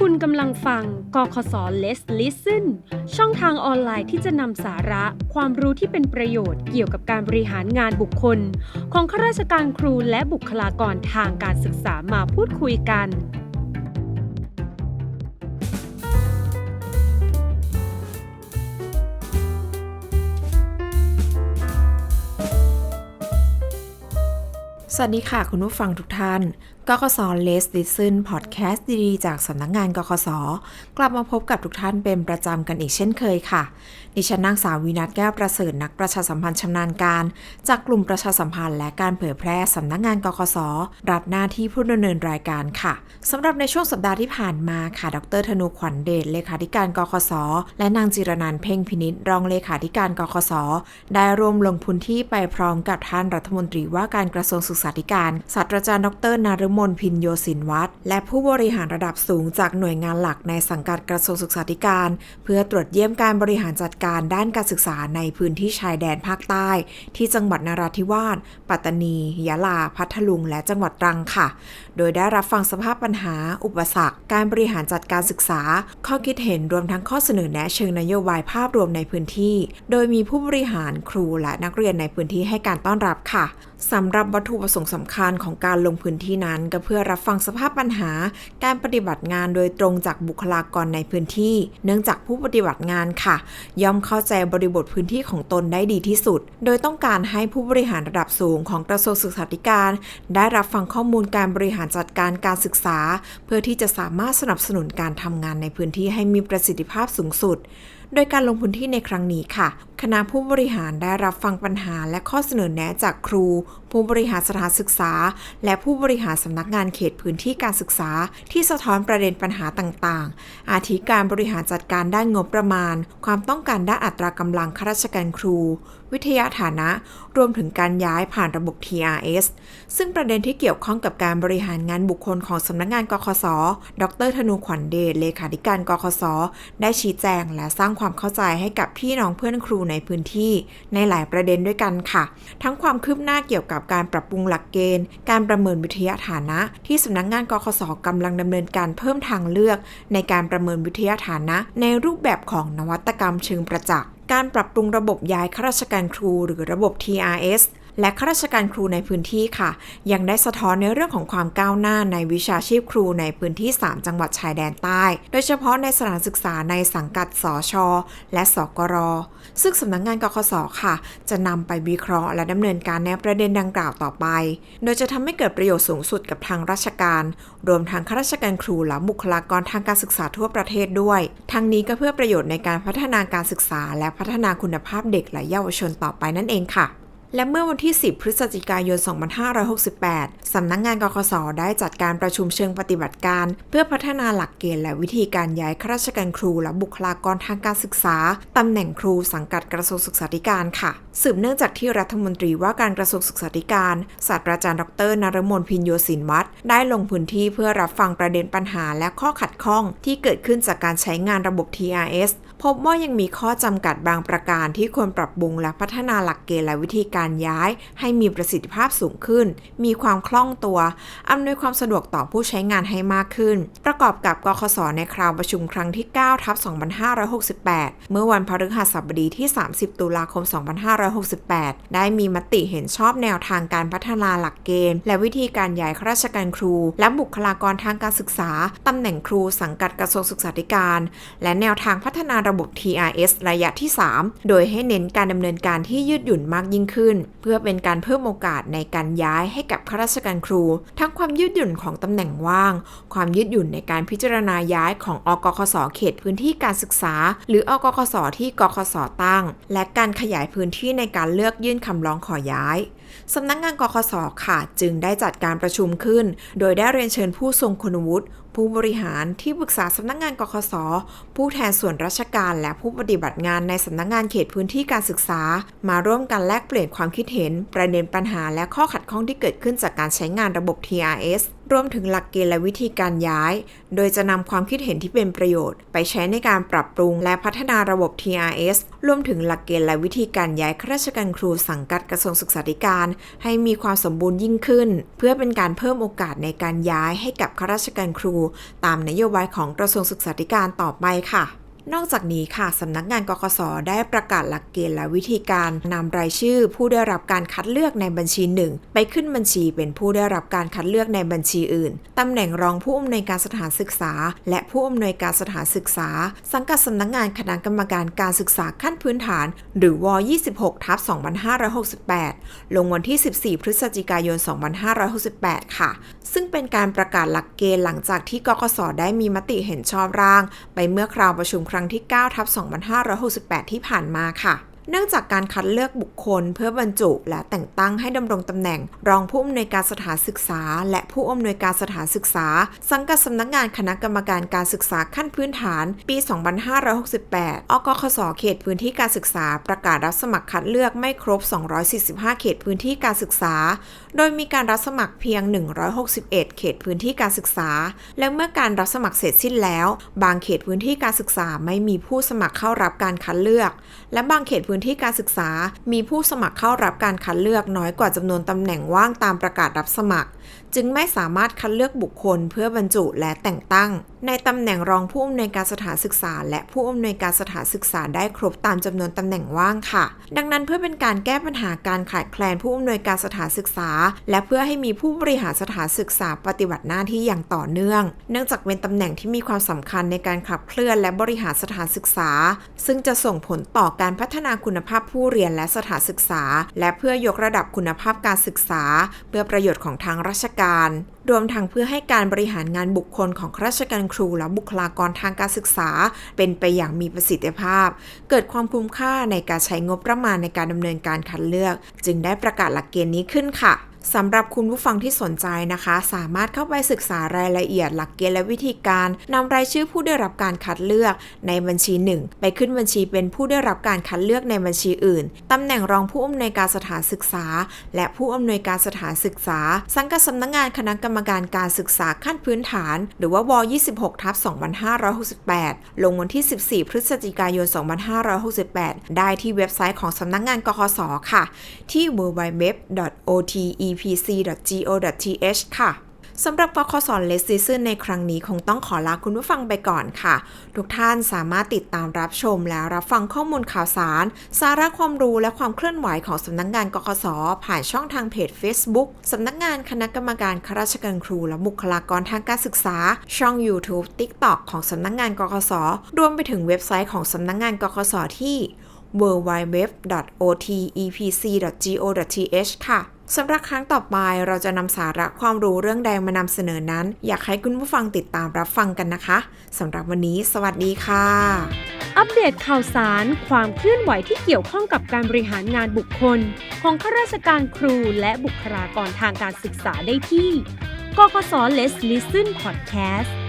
คุณกำลังฟังกคศ Let's Listen ช่องทางออนไลน์ที่จะนำสาระ ความรู้ที่เป็นประโยชน์เกี่ยวกับการบริหารงานบุคคล ของข้าราชการครูและบุคลากรทางการศึกษามาพูดคุยกัน สวัสดีค่ะคุณผู้ฟังทุกท่าน กกศ Let's Listen Podcast ดีๆ จากสำนักงงานกกศกลับมาพบกับทุกท่านเป็นประจำกันอีกเช่นเคยค่ะ ดิฉันนางสาววินัทแก้วประเสริฐนักประชาสัมพันธ์ชำนาญการ จากกลุ่มประชาสัมพันธ์และการเผยแพร่สำนักงงานกกศรับหน้าที่ผู้ดำเนินรายการค่ะสำหรับในช่วงสัปดาห์ที่ผ่านมาค่ะ ดรธนูขวัญเดชเลขาธิการกกศและนางจิรนันเพ่งพินิษรองเลขาธิการกกศได้ร่วมลงพื้นที่ไปพร้อมกับท่านรัฐมนตรีว่าการกระทรวงศึกษาธิการศาสตราจารย์ดรนารมมนพินโยสินวัตรและผู้บริหารระดับสูงจากหน่วยงานหลักในสังกัดกระทรวงศึกษาธิการ เพื่อตรวจเยี่ยมการบริหารจัดการด้านการศึกษาในพื้นที่ชายแดนภาคใต้ ที่จังหวัดนราธิวาส ปัตตานี ยะลา พัทลุง และจังหวัดตรังค่ะ โดยได้รับฟังสภาพปัญหา อุปสรรค การบริหารจัดการศึกษา ข้อคิดเห็นรวมทั้งข้อเสนอแนะเชิงนโยบายภาพรวมในพื้นที่ โดยมีผู้บริหารครูและนักเรียนในพื้นที่ให้การต้อนรับค่ะ สำหรับวัตถุประสงค์สำคัญของการลงพื้นที่นั้น ก็เพื่อรับฟังสภาพปัญหา การปฏิบัติงานโดยตรงจากบุคลากรในพื้นที่ เนื่องจากผู้ปฏิบัติงานค่ะ ย่อมเข้าใจบริบทพื้นที่ของตนได้ดีที่สุด โดยต้องการให้ผู้บริหารระดับสูงของกระทรวงศึกษาธิการ ได้รับฟังข้อมูลการบริหารจัดการการศึกษา เพื่อที่จะสามารถสนับสนุนการทำงานในพื้นที่ให้มีประสิทธิภาพสูงสุดโดยการลงพื้นที่ในครั้งนี้ค่ะ คณะผู้บริหารได้รับฟังปัญหาและข้อเสนอแนะจากครู ผู้บริหารสถานศึกษา และผู้บริหารสำนักงานเขตพื้นที่การศึกษา ที่สะท้อนประเด็นปัญหาต่างๆ อาทิการบริหารจัดการด้านงบประมาณ ความต้องการด้านอัตรากำลังข้าราชการครู วิทยาฐานะ รวมถึงการย้ายผ่านระบบ TRS ซึ่งประเด็นที่เกี่ยวข้องกับการบริหารงานบุคคลของสำนักงานกคส ดรธนูขวัญเดชเลขาธิการกคส ได้ชี้แจงและสร้างความเข้าใจให้กับพี่น้องเพื่อนครูในพื้นที่ ในหลายประเด็นด้วยกันค่ะ ทั้งความคืบหน้าเกี่ยวกับการปรับปรุงหลักเกณฑ์ การประเมินวิทยาฐานะ ที่สำนักงานกคสกำลังดำเนินการเพิ่มทางเลือก ในการประเมินวิทยาฐานะ ในรูปแบบของนวัตกรรมเชิงประจักษ์การปรับปรุงระบบย้ายข้าราชการครูหรือระบบ TRS และข้าราชการครูในพื้นที่ค่ะ ยังได้สะท้อนในเรื่องของความก้าวหน้าในวิชาชีพครูในพื้นที่ 3 จังหวัดชายแดนใต้ โดยเฉพาะในสถานศึกษาในสังกัดสชและสกร ซึ่งสำนักงงานกคสค่ะ จะนำไปวิเคราะห์ และดำเนินการในประเด็นดังกล่าวต่อไป โดยจะทำให้เกิดประโยชน์สูงสุดกับทางราชการ รวมทั้งข้าราชการครูและบุคลากรทางการศึกษาทั่วประเทศด้วย ทั้งนี้ก็เพื่อประโยชน์ในการพัฒนาการศึกษา และพัฒนาคุณภาพเด็กและเยาวชนต่อไปนั่นเองค่ะ และเมื่อวันที่ 10 พฤศจิกายน 2568 สำนักงงานกคสได้จัดการประชุมเชิงปฏิบัติการ เพื่อพัฒนาหลักเกณฑ์และวิธีการย้ายข้าราชการครู และบุคลากรทางการศึกษา ตำแหน่งครูสังกัดกระทรวงศึกษาธิการค่ะ สืบเนื่องจากที่รัฐมนตรีว่าการกระทรวงศึกษาธิการศาสตราจารย์ดรนรมนพินโยสินวัตรได้ลงพื้นที่เพื่อรับฟังประเด็นปัญหาและข้อขัดข้อง ที่เกิดขึ้นจากการใช้งานระบบ TRS พบว่ายังมีข้อจำกัดบางประการที่ควรปรับปรุงและพัฒนาหลักเกณฑ์และวิธีการย้าย ให้มีประสิทธิภาพสูงขึ้น มีความคล่องตัว อำนวยความสะดวกต่อผู้ใช้งานให้มากขึ้น ประกอบกับกคสในคราวประชุมครั้งที่9ทับ2568 เมื่อวันพฤหัสบดีที่ 30 ตุลาคม 2568 ได้มีมติเห็นชอบแนวทางการพัฒนาหลักเกณฑ์ และวิธีการย้ายข้าราชการครู และบุคลากรทางการศึกษาตำแหน่งครูสังกัดกระทรวงศึกษาธิการ และแนวทางพัฒนาระระบบ TRS ระยะที่ 3 โดยให้เน้นการดำเนินการที่ยืดหยุ่นมากยิ่งขึ้น เพื่อเป็นการเพิ่มโอกาสในการย้ายให้กับข้าราชการครู ทั้งความยืดหยุ่นของตำแหน่งว่าง ความยืดหยุ่นในการพิจารณาย้ายของอกคสเขตพื้นที่การศึกษา หรืออกคสที่กคสตั้ง และการขยายพื้นที่ในการเลือกยื่นคำร้องขอย้ายสำนักงงานกคสค่ะ จึงได้จัดการประชุมขึ้น โดยได้เรียนเชิญผู้ทรงคุณวุฒิ ผู้บริหารที่ปรึกษาสำนักงงานกคสผู้แทนส่วนราชการและผู้ปฏิบัติงานในสำนักงงานเขตพื้นที่การศึกษา มาร่วมกันแลกเปลี่ยนความคิดเห็น ประเด็นปัญหาและข้อขัดข้องที่เกิดขึ้นจากการใช้งานระบบ TRS รวมถึงหลักเกณฑ์และวิธีการย้าย โดยจะนำความคิดเห็นที่เป็นประโยชน์ ไปใช้ในการปรับปรุงและพัฒนาระบบ TRS รวมถึงหลักเกณฑ์และวิธีการย้ายข้าราชการครูสังกัดกระทรวงศึกษาธิการ ให้มีความสมบูรณ์ยิ่งขึ้น เพื่อเป็นการเพิ่มโอกาสในการย้ายให้กับข้าราชการครู ตามนโยบายของกระทรวงศึกษาธิการต่อไปค่ะ นอกจากนี้ค่ะสำนักงานกกสได้ประกาศหลักเกณฑ์และวิธีการนำรายชื่อ ผู้ได้รับการคัดเลือกในบัญชีหนึ่งไปขึ้นบัญชีเป็นผู้ได้รับการคัดเลือกในบัญชีอื่นตำแหน่งรองผู้อำนวยการสถานศึกษา และผู้อำนวยการสถานศึกษา สังกัดสำนักงานคณะกรรมการการศึกษาขั้นพื้นฐาน หรือว 26ทับ2568 ลงวันที่ 14 พฤศจิกายน 2568 ค่ะ ซึ่งเป็นการประกาศหลักเกณฑ์หลังจากที่กกสได้มีมติเห็นชอบร่าง ไปเมื่อคราวประชุมครั้งที่9ทับ2568 ที่ผ่านมาค่ะ เนื่องจากการคัดเลือกบุคคลเพื่อบรรจุ และแต่งตั้งให้ดำรงตำแหน่ง รองผู้อำนวยการสถานศึกษา และผู้อำนวยการสถานศึกษา สังกัดสำนักงานคณะกรรมการการศึกษาขั้นพื้นฐาน ปี 2568 อกคสเขตพื้นที่การศึกษา ประกาศรับสมัครคัดเลือกไม่ครบ 245 เขตพื้นที่การศึกษา โดยมีการรับสมัครเพียง 161 เขตพื้นที่การศึกษา และเมื่อการรับสมัครเสร็จสิ้นแล้ว บางเขตพื้นที่การศึกษาไม่มีผู้สมัครเข้ารับการคัดเลือก และบางเขตพื้นื้นที่การศึกษา มีผู้สมัครเข้ารับการคัดเลือกน้อยกว่าจำนวนตำแหน่งว่างตามประกาศรับสมัคร จึงไม่สามารถคัดเลือกบุคคลเพื่อบรรจุและแต่งตั้ง ในตำแหน่งรองผู้อำนวยการสถานศึกษา และผู้อำนวยการสถานศึกษาได้ครบตามจำนวนตำแหน่งว่างค่ะ ดังนั้นเพื่อเป็นการแก้ปัญหาการขาดแคลนผู้อำนวยการสถานศึกษา และเพื่อให้มีผู้บริหารสถานศึกษาปฏิบัติหน้าที่อย่างต่อเนื่อง เนื่องจากเป็นตำแหน่งที่มีความสำคัญในการขับเคลื่อนและบริหารสถานศึกษา ซึ่งจะส่งผลต่อการพัฒนาคุณภาพผู้เรียนและสถานศึกษา และเพื่อยกระดับคุณภาพการศึกษา เพื่อประโยชน์ของทางราชการรวมทั้งเพื่อให้การบริหารงานบุคคลของข้าราชการครูและบุคลากรทางการศึกษา เป็นไปอย่างมีประสิทธิภาพ เกิดความคุ้มค่าในการใช้งบประมาณในการดำเนินการคัดเลือก จึงได้ประกาศหลักเกณฑ์นี้ขึ้นค่ะ สำหรับคุณผู้ฟังที่สนใจนะคะ สามารถเข้าไปศึกษารายละเอียดหลักเกณฑ์และวิธีการนำรายชื่อผู้ได้รับการคัดเลือกในบัญชีหนึ่งไปขึ้นบัญชีเป็นผู้ได้รับการคัดเลือกในบัญชีอื่นตำแหน่งรองผู้อำนวยการสถานศึกษา และผู้อำนวยการสถานศึกษา สังกัดสำนักงานคณะกรรมการการศึกษาขั้นพื้นฐาน หรือว่าว26ทับ2568 ลงวันที่ 14 พฤศจิกายน 2568 ได้ที่เว็บไซต์ของสำนักงานกคสค่ะ ที่ www.ote epc.go.th ค่ะสำหรับกคสอนเลสซีซึนในครั้งนี้คงต้องขอลาคุณผู้ฟังไปก่อนค่ะ ทุกท่านสามารถติดตามรับชมและรับฟังข้อมูลข่าวสาร สาระความรู้และความเคลื่อนไหวของสำนักงานกคสผ่านช่องทางเพจ Facebook สำนักงานคณะกรรมการข้าราชการครู และบุคลากรทางการศึกษา ช่อง YouTube TikTok ของสำนักงานกคสรวมไปถึงเว็บไซต์ของสำนักงานกคสที่ www.otepc.go.th ค่ะ สำหรับครั้งต่อไปเราจะนำสาระความรู้เรื่องใดมานำเสนอนั้น อยากให้คุณผู้ฟังติดตามรับฟังกันนะคะสำหรับวันนี้ สวัสดีค่ะ อัปเดตข่าวสาร ความเคลื่อนไหวที่เกี่ยวข้องกับการบริหารงานบุคคล ของข้าราชการครูและบุคลากรทางการศึกษาได้ที่กกส Let's Listen Podcast